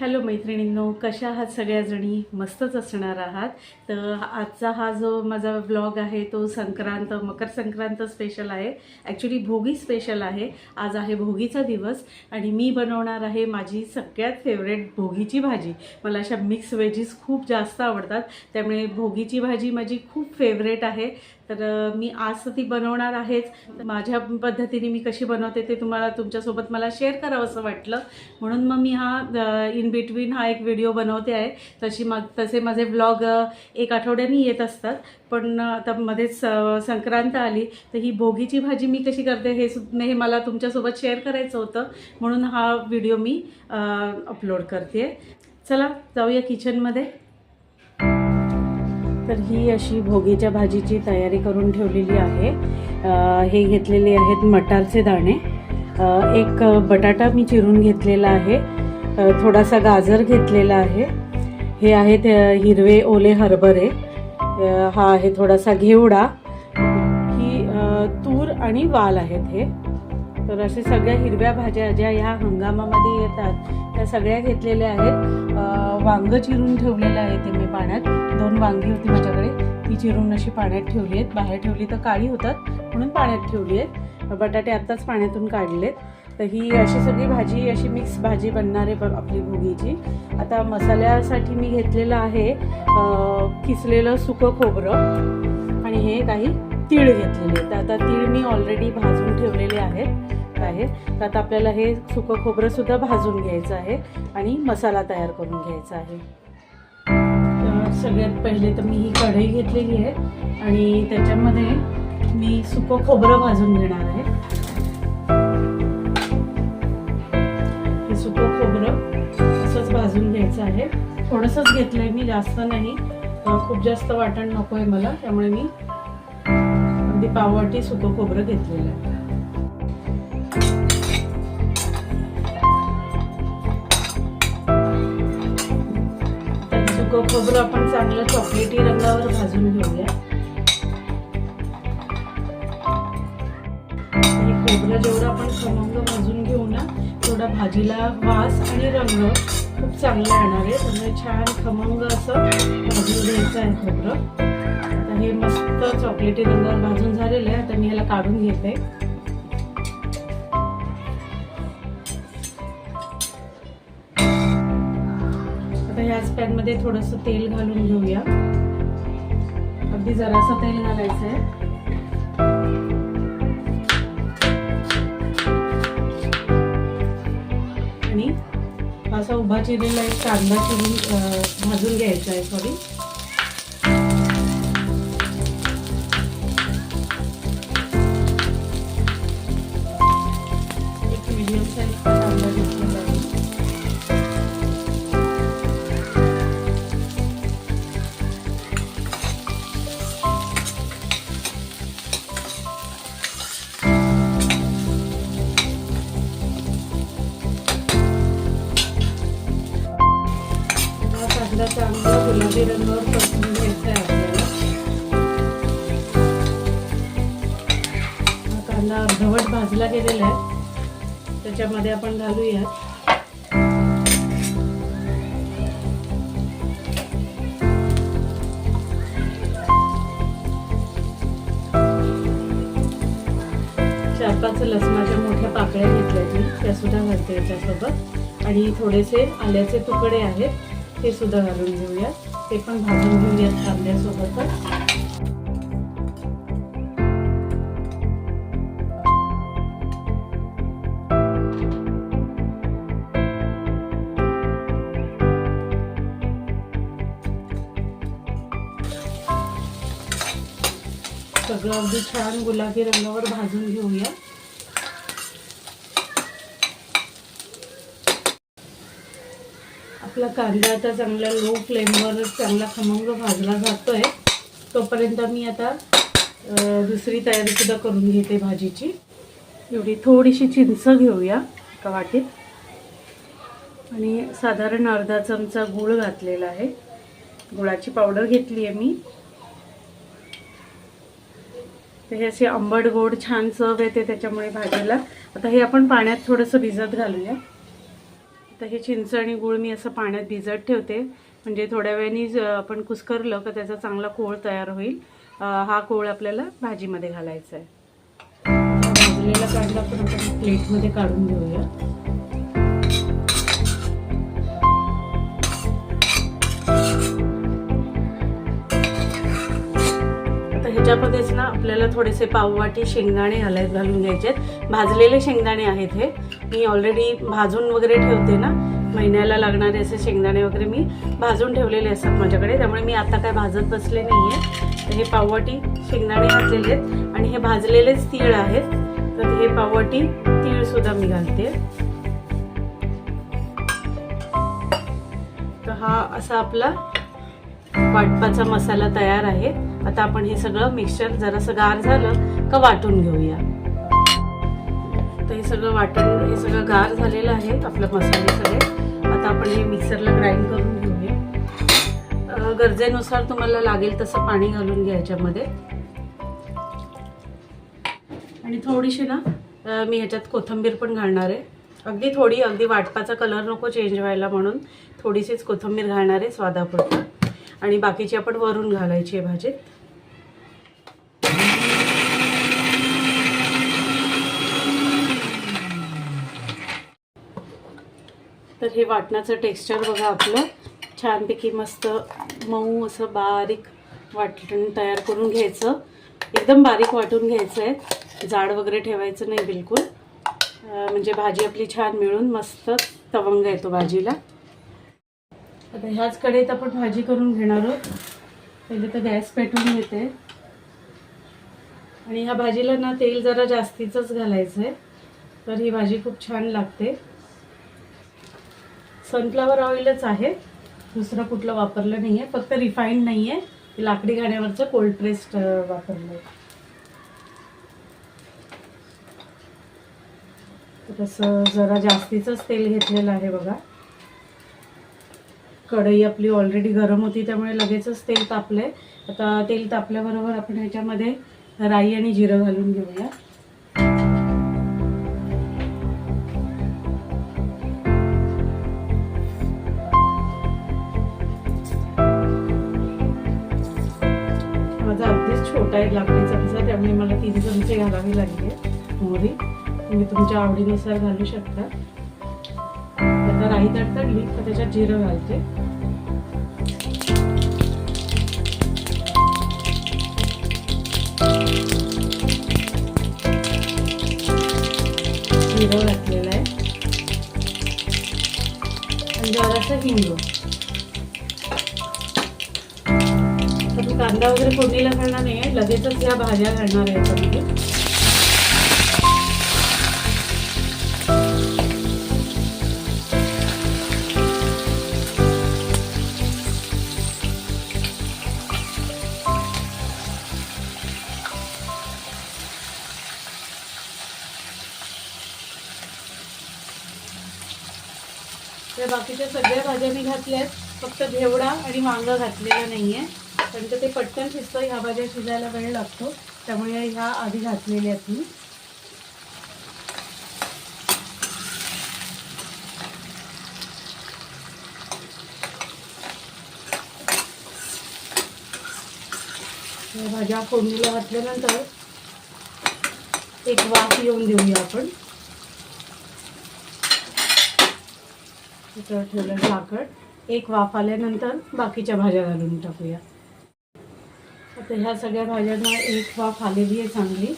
Hello मैत्रिणींनो कशा आहात सगळ्याजणी? मस्तच असणार आहात. तर आजचा हा जो माझा ब्लॉग आहे तो संक्रांत मकर संक्रांत स्पेशल आहे. ॲक्च्युली भोगी स्पेशल आहे. आज आहे भोगीचा दिवस आणि मी बनवणार आहे माझी सगळ्यात फेवरेट भोगीची भाजी. मला अशा मिक्स व्हेजीस खूप जास्त आवडतात. त्यामुळे भोगीची भाजी माझी खूप फेवरेट आहे. तर मी आज ती बनवणार आहेच. माझ्या पद्धतीने मी कशी बनवते ते तुम्हाला तुमच्यासोबत मला शेअर करावं असं वाटलं. म्हणून मग मी हा इन बिटवीन हा एक व्हिडिओ बनवते आहे. तशी मग तसे माझे ब्लॉग एक आठवड्याने येत असतात. पण आता मध्येच संक्रांत आली. तर ही भोगीची भाजी मी कशी करते हे सुद्धा हे मला तुमच्यासोबत शेअर करायचं होतं. म्हणून हा व्हिडिओ मी अपलोड करते चला जाऊया किचनमध्ये तर ही अशी भोगीच्या भाजीची तयारी करून ठेवलेली आहे. हे घेतलेले आहेत मटारचे दाणे. एक बटाटा मी चिरून घेतलेला आहे. थोडासा गाजर घेतलेला आहे. हे आहेत हिरवे ओले हरभरे. हा आहे थोडासा घेवडा. ही तूर आणि वाल आहेत हे. तर असे सगळ्या हिरव्या भाज्या ज्या ह्या हंगामामध्ये येतात त्या सगळ्या घेतलेल्या आहेत. वांगं चिरून ठेवलेलं आहे ते मी पाण्यात. दोन वांगी होती माझ्याकडे. ती चिरून अशी पाण्यात ठेवली आहेत. बाहेर ठेवली तर काळी होतात म्हणून पाण्यात ठेवली आहेत. बटाटे आत्ताच पाण्यातून काढलेत. तर ही अशी सगळी भाजी अशी मिक्स भाजी बनणार आहे बघ आपली भोगीची. आता मसाल्यासाठी मी घेतलेलं आहे किसलेलं सुकं खोबरं. आणि हे काही तीळ घेतलेले तर आता तीळ मी ऑलरेडी भाजून ठेवलेले आहेत आहे तर आता आपल्याला हे सुकं खोबरंसुद्धा भाजून घ्यायचं आहे आणि मसाला तयार करून घ्यायचा आहे. तर सगळ्यात पहिले तर मी ही कढई घेतलेली आहे आणि त्याच्यामध्ये मी सुकं खोबरं भाजून घेणार आहे. हे सुकं खोबरं असंच भाजून घ्यायचं आहे. थोडंसंच घेतलं आहे मी जास्त नाही. खूप जास्त वाटण नको आहे मला त्यामुळे मी अगदी पाववाटी सुकं खोबरं घेतलेलं आहे. सुकं खोबरं आपण चांगलं चॉकलेटी रंगावर भाजून घेऊया. हे खोबरं जेवढं आपण खमंग भाजून घेऊ ना तेवढा भाजीला वास आणि रंग खूप चांगला येणार आहे. त्यामुळे छान खमंग असं भाजून घ्यायचं आहे खोबरं. आता हे मस्त चॉकलेटी रंगावर भाजून झालेलं आहे. आता मी ह्याला काढून घेते. आता ह्याच पॅनमध्ये थोडंसं तेल घालून घेऊया. अगदी जरासं तेल घालायचं आहे आणि असा उभा चिरलेला एक कांदा चिरून भाजून घ्यायचा आहे सॉरी गुलाबी परतून आहे आपल्याला हा कांदा अर्धवट भाजला गेलेला आहे. त्याच्यामध्ये आपण घालूया चार पाच लसणाच्या मोठ्या पाकळ्या घेतल्या मी. त्या सुद्धा घालते याच्यासोबत. आणि थोडेसे आल्याचे तुकडे आहेत ते सुद्धा घालून घेऊया ते पण भाजून घेऊयात कांद्यासोबतच सगळं अगदी छान गुलाबी रंगावर भाजून घेऊया. आपला कांदा आता चांगला लो फ्लेमवर चांगला खमंग भाजला जातो आहे तोपर्यंत मी आता दुसरी तयारीसुद्धा करून घेते भाजीची. एवढी थोडीशी चिंच घेऊया एका वाटीत. आणि साधारण अर्धा चमचा गूळ घातलेला आहे. गुळाची पावडर घेतली आहे मी. तर हे असे आंबट गोड छान चव येते त्याच्यामुळे भाजीला. आता हे आपण पाण्यात थोडंसं भिजत घालूया. तर हे चिंच आणि गूळ मी असं पाण्यात भिजत ठेवते. म्हणजे थोड्या वेळाने आपण कुस्करलं का त्याचा चांगला कोळ तयार होईल. हा कोळ आपल्याला भाजीमध्ये घालायचा आहे. भाजलेला काढला पण आपण प्लेटमध्ये काढून घेऊया. ह्याच्यामध्येच ना आपल्याला थोडेसे पाववाटी शेंगदाणे घालाय घालून घ्यायचे आहेत भाजलेले शेंगदाणे आहेत हे. मी ऑलरेडी भाजून वगैरे ठेवते ना. महिन्याला लागणारे असे शेंगदाणे वगैरे मी भाजून ठेवलेले असतात माझ्याकडे. त्यामुळे मी आता काय भाजत बसले नाही आहे तर हे पाववाटी शेंगदाणे घातलेले आहेत. आणि हे भाजलेलेच तीळ आहेत. तर हे पाववाटी तीळसुद्धा मी घालते. तर हा असा आपला वाटपाचा मसाला तयार आहे. आता आपण हे सगळं मिक्सचर जरासं गार झालं का वाटून घेऊया. तर हे सगळं वाटण हे सगळं गार झालेलं आहे आपलं मसाले सगळे. आता आपण हे मिक्सरला ग्राइंड करून घेऊया. गरजेनुसार तुम्हाला लागेल तसं पाणी घालून घ्या याच्यामध्ये. आणि थोडीशी ना मी ह्याच्यात कोथिंबीर पण घालणार आहे. अगदी थोडी अगदी वाटपाचा कलर नको चेंज व्हायला म्हणून थोडीशीच कोथिंबीर घालणार आहे स्वादापुरतं. आणि बाकीची आपण वरून घालायची आहे भाजीत तर हे वाटणाचं टेक्स्चर बघा आपलं. छानपैकी मस्त मऊ असं बारीक वाटण तयार करून घ्यायचं. एकदम बारीक वाटून घ्यायचं आहे जाड वगैरे ठेवायचं नाही बिलकुल. म्हणजे भाजी आपली छान मिळून मस्त तवंग येतो भाजीला. आता ह्याच कडेत आपण भाजी करून घेणार आहोत. पहिले तर गॅस पेटवून घेते. आणि ह्या भाजीला ना तेल जरा जास्तीचंच घालायचं आहे तर ही भाजी खूप छान लागते. सनफ्लावर ऑइलच आहे. दुसरं कुठलं वापरलं नाही आहे फक्त रिफाईंड नाही आहे लाकडी घाण्यावरचं कोल्ड प्रेस्ड वापरलं. आहे तसं जरा जास्तीचंच तेल घेतलेलं आहे बघा. कढई आपली ऑलरेडी गरम होती त्यामुळे लगेचच तेल तापलंय. आता तेल तापल्याबरोबर आपण ह्याच्यामध्ये राई आणि जिरं घालून घेऊया. माझा अगदीच छोटा आहे लाकडी चमचा त्यामुळे मला तीन चमचे घालावी लागले मोहरी तुम्ही तुमच्या आवडीनुसार घालू शकता. आता राई तडतडली तर त्याच्यात जिरं घालते. जिरं घातलेलं आहे. आणि जरासं हिंग. तर कांदा वगैरे फोडणीला घालणार नाही आहे लगेचच या भाज्या घालणार आहे याच्यामध्ये भाज्या मी घातल्या फक्त घेवडा आणि वांगं घातलेलं नाही आहे कारण ते पटकन शिजतं ह्या भाज्या शिजायला वेळ लागतो. त्यामुळे ह्या आधी घातलेल्या आहेत मी. भाज्या फोडणीला घातल्यानंतर एक वाफ येऊन देऊया आपण. त्याच्यावर ठेवलं झाकण एक वाफ आल्यानंतर बाकीच्या भाज्या घालून टाकूया. आता ह्या सगळ्या भाज्यांना एक वाफ आलेली आहे चांगली.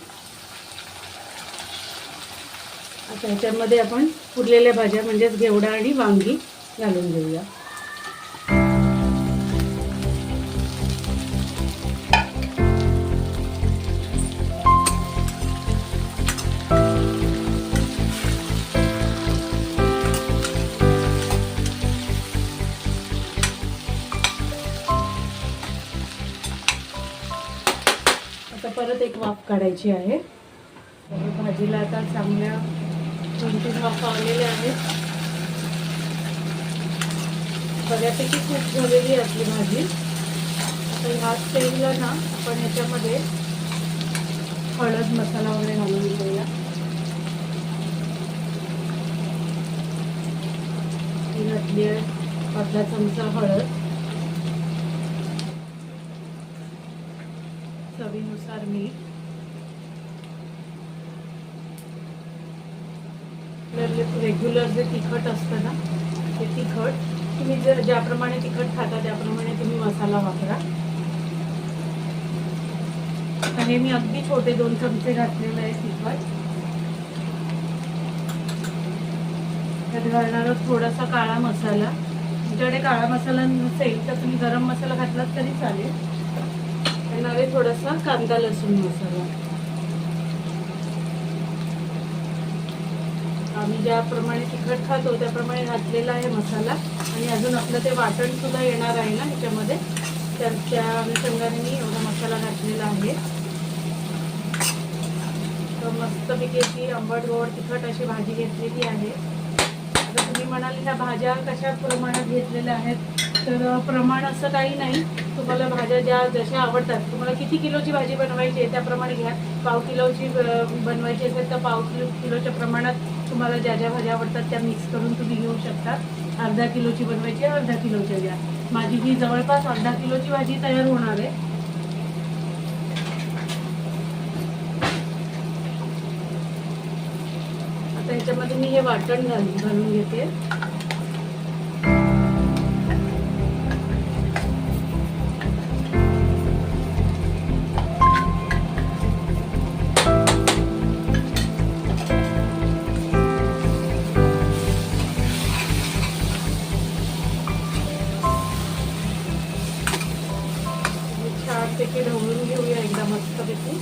आता ह्याच्यामध्ये आपण पुरलेल्या भाज्या म्हणजेच घेवडा आणि वांगी घालून घेऊया. परत एक वाफ काढायची आहे. भाजीला आता चांगल्या दोन तीन वाफा आलेल्या आहेत. बऱ्यापैकी खूप झालेली असली आपली भाजी. आता ह्या स्टेजला ना आपण ह्याच्यामध्ये हळद मसाला वगैरे घालून घेऊया. घातली आहे. अर्धा चमचा हळद. मी. रेग्युलर जे तिखट असतं ना ते तिखट तुम्ही जर ज्याप्रमाणे तिखट खाता त्याप्रमाणे तुम्ही मसाला वापरा. आणि मी अगदी छोटे दोन चमचे घातलेलं आहे तिखट. त्यात घालणार थोडासा काळा मसाला. तुमच्याकडे काळा मसाला नसेल तर तुम्ही गरम मसाला घातलात तरी चालेल. घालणार आहे थोडासा कांदा लसूण मसाला. आम्ही ज्याप्रमाणे तिखट खातो त्याप्रमाणे घातलेला आहे मसाला. आणि अजून आपलं ते वाटण सुद्धा येणार आहे ना ह्याच्यामध्ये तर त्या अनुषंगाने मी एवढा मसाला घातलेला आहे. तर मस्तपैकी अशी आंबट गोड तिखट अशी भाजी घेतलेली आहे. तर तुम्ही म्हणाल ह्या भाज्या कशा प्रमाणात घेतलेल्या आहेत? तर प्रमाण असं काही नाही. तुम्हाला भाज्या ज्या जशा आवडतात तुम्हाला किती किलोची भाजी बनवायची आहे त्याप्रमाणे घ्या. पाव किलोची बनवायची असेल तर पाव किलो किलोच्या प्रमाणात तुम्हाला ज्या ज्या भाज्या आवडतात त्या मिक्स करून तुम्ही घेऊ शकता. अर्धा किलोची बनवायची आहे, अर्धा किलोच्या घ्या. माझी ही जवळपास अर्धा किलोची भाजी तयार होणार आहे. आता याच्यामध्ये मी हे वाटण घालून घेते. एकदा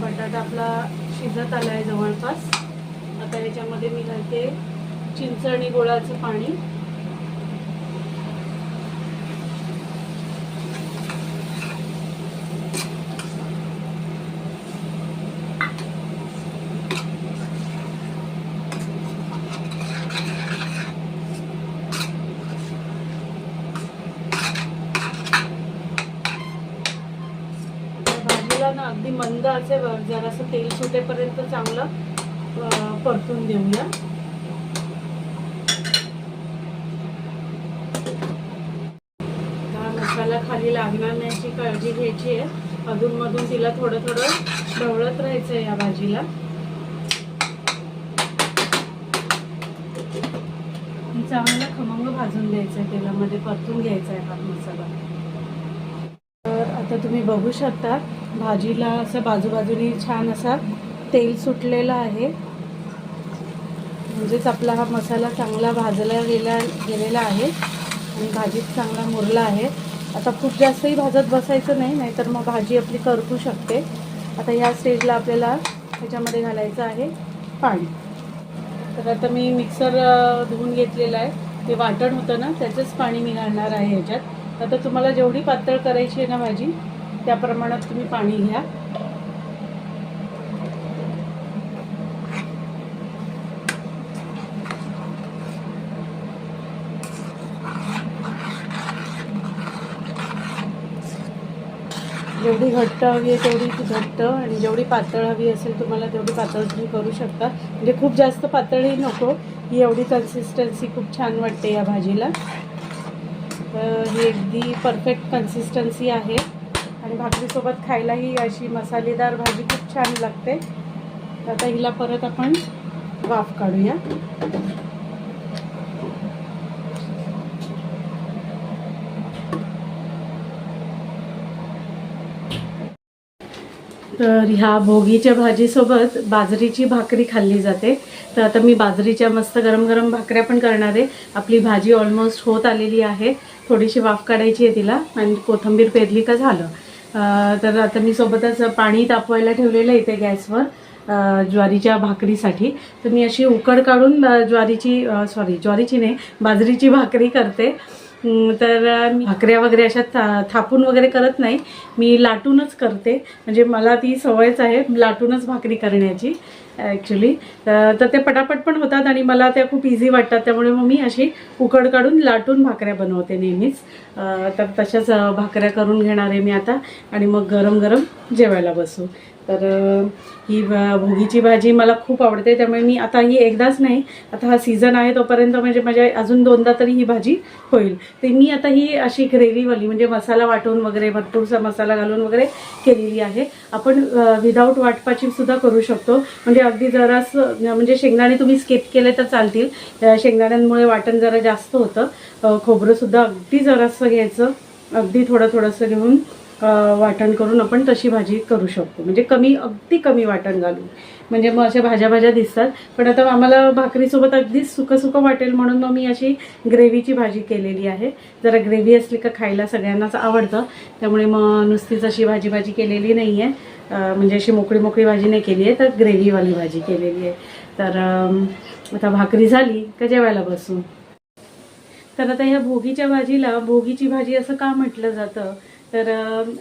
बटाटा आपला शिजत आला आहे जवळपास. आता याच्यामध्ये मी घालते चिंच आणि गोळाचं पाणी त्या भाजीला ना अगदी मंद असे जरासं तेल सुटेपर्यंत चांगलं परतून देऊया. मसाला खाली लागणार नाही याची काळजी घ्यायची आहे. अधूनमधून तिला थोडं थोडं ढवळत राहायचं या भाजीला. चांगला चांगलं खमंग भाजून द्यायचं आहे तेलामध्ये परतून घ्यायचा आहे हा मसाला. तर आता तुम्ही बघू शकता भाजीला असं बाजूबाजूनी छान असा तेल सुटलेलं आहे. म्हणजेच आपला हा मसाला चांगला भाजला गेला गेलेला आहे आणि भाजीत चांगला मुरला आहे. आता खूप जास्तही भाजत बसायचं नाही नाहीतर मग भाजी आपली करपू शकते. आता ह्या स्टेजला आपल्याला ह्याच्यामध्ये घालायचं आहे पाणी. तर आता मी मिक्सर धुवून घेतलेलं आहे. ते वाटण होतं ना त्याचंच पाणी मी घालणार आहे ह्याच्यात. आता तुम्हाला जेवढी पातळ करायची आहे ना भाजी त्या प्रमाणात तुम्ही पाणी घ्या. जेवढी घट्ट हवी आहे तेवढी ती घट्ट आणि जेवढी पातळ हवी असेल तुम्हाला तेवढी पातळ तुम्ही करू शकता. म्हणजे खूप जास्त पातळही नको ही एवढी कन्सिस्टन्सी खूप छान वाटते या भाजीला. तर ही अगदी परफेक्ट कन्सिस्टन्सी आहे. आणि भाकरीसोबत खायलाही अशी मसालेदार भाजी खूप छान लागते. तर आता हिला परत आपण वाफ काढूया. तर ह्या भोगीच्या भाजीसोबत बाजरीची भाकरी खाल्ली जाते. तर आता मी बाजरीच्या मस्त गरम गरम भाकऱ्या पण करणार आहे. आपली भाजी ऑलमोस्ट होत आलेली आहे. थोडीशी वाफ काढायची आहे तिला आणि कोथिंबीर पेरली का झालं. तर आता मी सोबतच पाणी तापवायला ठेवलेलं आहे इथे गॅसवर ज्वारीच्या भाकरीसाठी. तर मी अशी उकड काढून ज्वारीची सॉरी ज्वारीची नाही बाजरीची भाकरी करते. तर मी भाकऱ्या वगैरे अशा था थापून वगैरे करत नाही. मी लाटूनच करते. म्हणजे मला ती सवयच आहे लाटूनच भाकरी करण्याची. ॲक्च्युली तर ते पटापट पण होतात आणि मला त्या खूप इझी वाटतात. त्यामुळे मग मी अशी उकड काढून लाटून भाकऱ्या बनवते नेहमीच. तर तशाच भाकऱ्या करून घेणार आहे मी आता. आणि मग गरम गरम जेवायला बसू. तर ही भोगीची भाजी मला खूप आवडते त्यामुळे मी आता ही एकदाच नाही आता हा सीझन आहे तोपर्यंत म्हणजे माझ्या अजून दोनदा तरी ही भाजी होईल. तर मी आता ही अशी ग्रेव्हीवाली म्हणजे मसाला वाटून वगैरे भरपूरसा मसाला घालून वगैरे केलेली आहे. आपण विदाऊट वाटपाची सुद्धा करू शकतो. म्हणजे अगदी जरासं म्हणजे शेंगदाणे तुम्ही स्किप केले तर चालतील. शेंगदाण्यांमुळे वाटण जरा जास्त होतं. खोबरंसुद्धा अगदी जरासं घ्यायचं. अगदी थोडं थोडंसं घेऊन वाटण करून आपण तशी भाजी करू शकतो. म्हणजे कमी अगदी कमी वाटण घालून. म्हणजे मग अशा भाज्या भाज्या दिसतात. पण आता आम्हाला भाकरीसोबत अगदीच सुकं वाटेल म्हणून मग मी अशी ग्रेव्हीची भाजी केलेली आहे. जरा ग्रेव्ही असली का खायला सगळ्यांनाच आवडतं. त्यामुळे मग नुसतीच अशी भाजी भाजी केलेली नाही आहे म्हणजे अशी मोकळी मोकळी भाजी नाही केली आहे तर ग्रेव्हीवाली भाजी केलेली आहे. तर आता भाकरी झाली का जेवायला बसून तर आता ह्या भोगीच्या भाजीला भोगीची भाजी असं का म्हटलं जातं? तर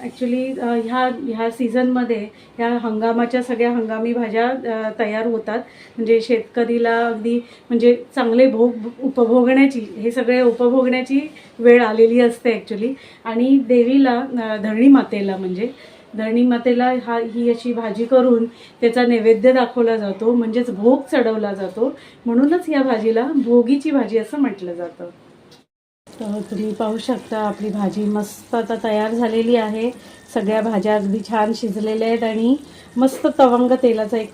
ॲक्च्युली ह्या ह्या सीझनमध्ये ह्या हंगामाच्या सगळ्या हंगामी भाज्या तयार होतात. म्हणजे शेतकरीला अगदी म्हणजे चांगले भोग उपभोगण्याची हे सगळे उपभोगण्याची वेळ आलेली असते ॲक्च्युली आणि देवीला धरणी मातेला म्हणजे धरणी मातेला हा ही अशी भाजी करून त्याचा नैवेद्य दाखवला जातो. म्हणजेच भोग चढवला जातो. म्हणूनच या भाजीला भोगीची भाजी असं म्हटलं जातं. तर तुम्ही पाहू शकता आपली भाजी मस्त आता तयार झालेली आहे. सगळ्या भाज्या अगदी छान शिजलेल्या आहेत आणि मस्त तवंग तेलाचा एक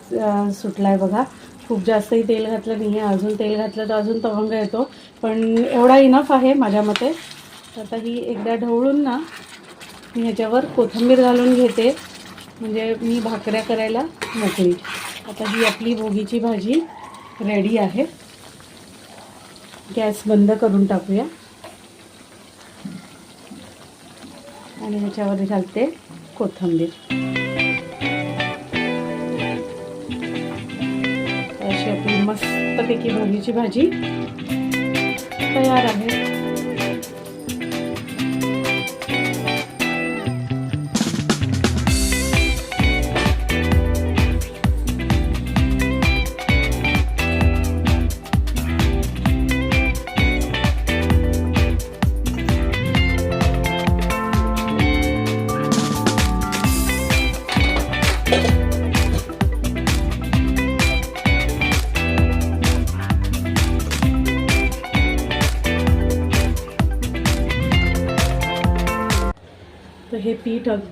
सुटला आहे बघा. खूप जास्तही तेल घातलं नाही आहे अजून तेल घातलं तर अजून तवंग येतो. पण एवढा इनफ आहे माझ्या मते. आता ही एकदा ढवळून ना मी ह्याच्यावर कोथिंबीर घालून घेते. म्हणजे मी भाकऱ्या करायला मोकळी आता ही आपली भोगीची भाजी रेडी आहे. गॅस बंद करून टाकूया. आणि ह्याच्यावर घालते कोथिंबीर. अशी आपली मस्तपैकी भोगीची भाजी तयार आहे.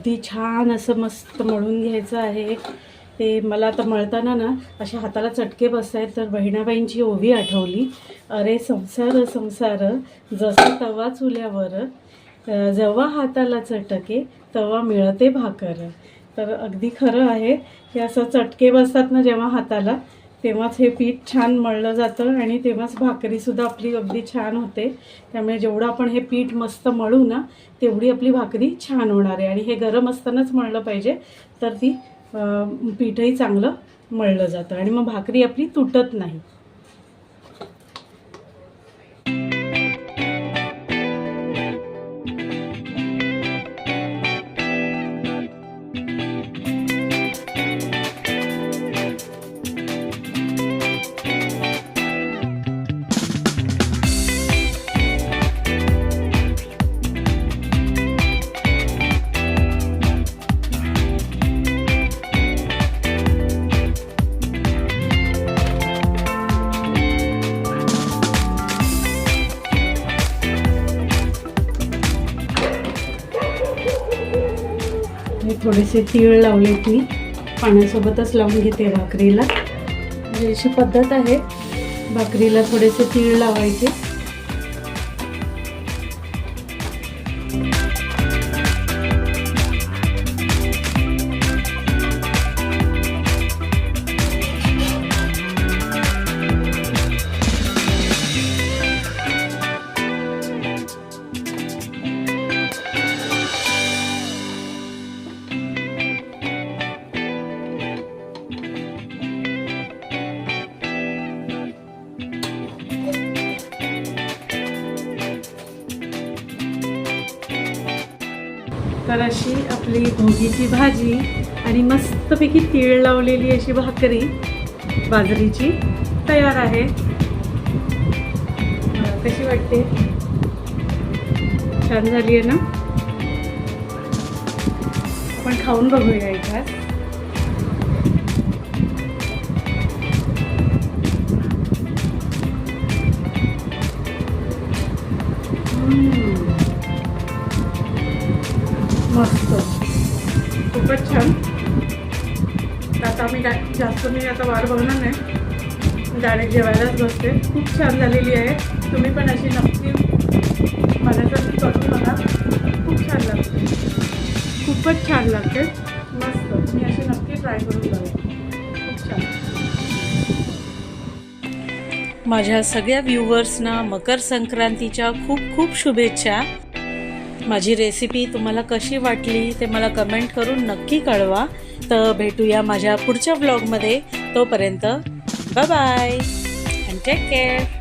अगदी छान असं मस्त मळून घ्यायचं आहे. ते मला आता मळताना ना अशा हाताला चटके बसत आहेत तर बहिणाबाईंची ओवी आठवली. अरे संसार संसार जसा तवा चुल्यावर जेव्हा हाताला चटके तेव्हा मिळते भाकर. तर अगदी खरं आहे हे असं चटके बसतात ना जेव्हा हाताला तेव्हाच हे पीठ छान मळलं जातं आणि तेव्हाच भाकरीसुद्धा आपली अगदी छान होते. त्यामुळे जेवढं आपण हे पीठ मस्त मळू ना तेवढी आपली भाकरी छान होणार आहे. आणि हे गरम असतानाच मळलं पाहिजे तर ती पीठही चांगलं मळलं जातं. आणि मग भाकरी आपली तुटत नाही. थोडेसे तीळ लावलेत मी पाण्यासोबतच लावून घेते भाकरीला. म्हणजे अशी पद्धत आहे. भाकरीला थोडेसे तीळ लावायचे. मस्तपैकी तीळ लावलेली अशी भाकरी बाजरीची तयार आहे. कशी वाटते? छान झाली आहे ना? आपण खाऊन बघूया एखाद मी आता वाट बघणार नाही. डायरेक्ट जेवायलाच बसते. खूप छान झालेली आहे. तुम्ही पण अशी नक्की माझ्यासाठी करून बघा. खूप छान लागते. खूपच छान लागते. मस्त. मी अशी नक्की ट्राय करून बघेन. खूप छान. माझ्या सगळ्या व्ह्युअर्सना मकर संक्रांतीच्या खूप खूप शुभेच्छा. माझी रेसिपी तुम्हाला कशी वाटली ते मला कमेंट करून नक्की कळवा. तर भेटूया माझ्या पुढच्या ब्लॉगमध्ये तोपर्यंत bye bye and take care